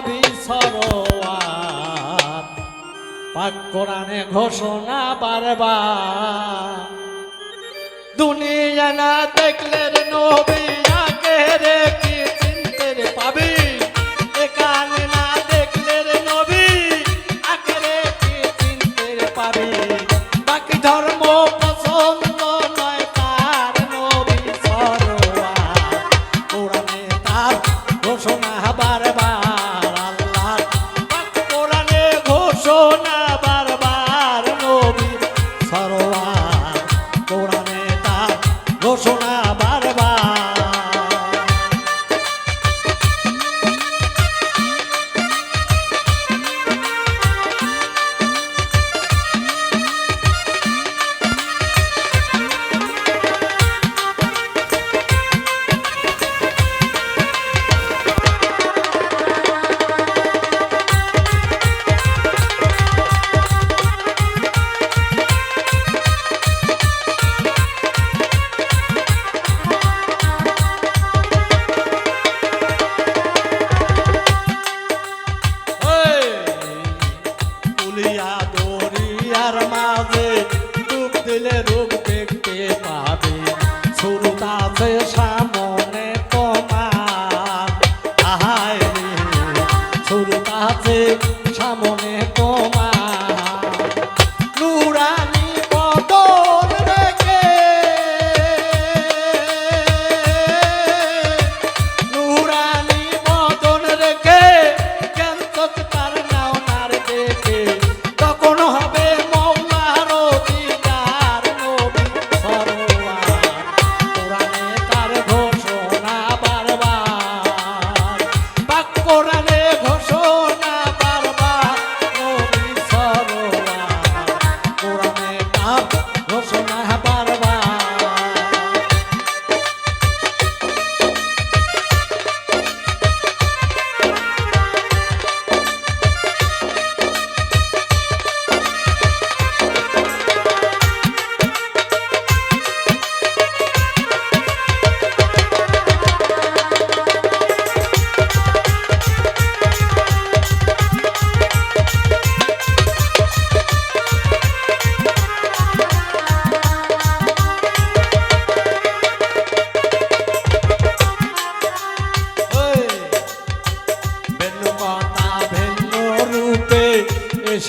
নবী সরোয়ার। পাক ঘোষণা বারবার। দুনিয়া না দেখলে নবী, আগে রে পাবি? এখানে না দেখলে নবী পাবি? বাকি ধর্ম দিলে রূপ দেখতে পাবে। শুরুত আছে সামনে তোমার। আহায় রে শুরুত আছে সামনে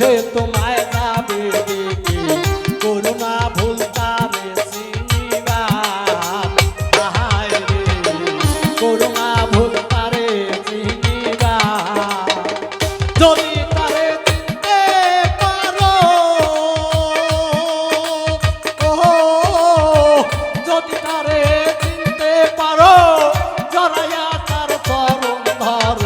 সে তোমায় যাবে করুণা ভুল তারে চিনিবা তাহাই রে করুণা ভুল তারে চিনিবা যদি তারে চিনতে পারো ও তার চরণ ধর।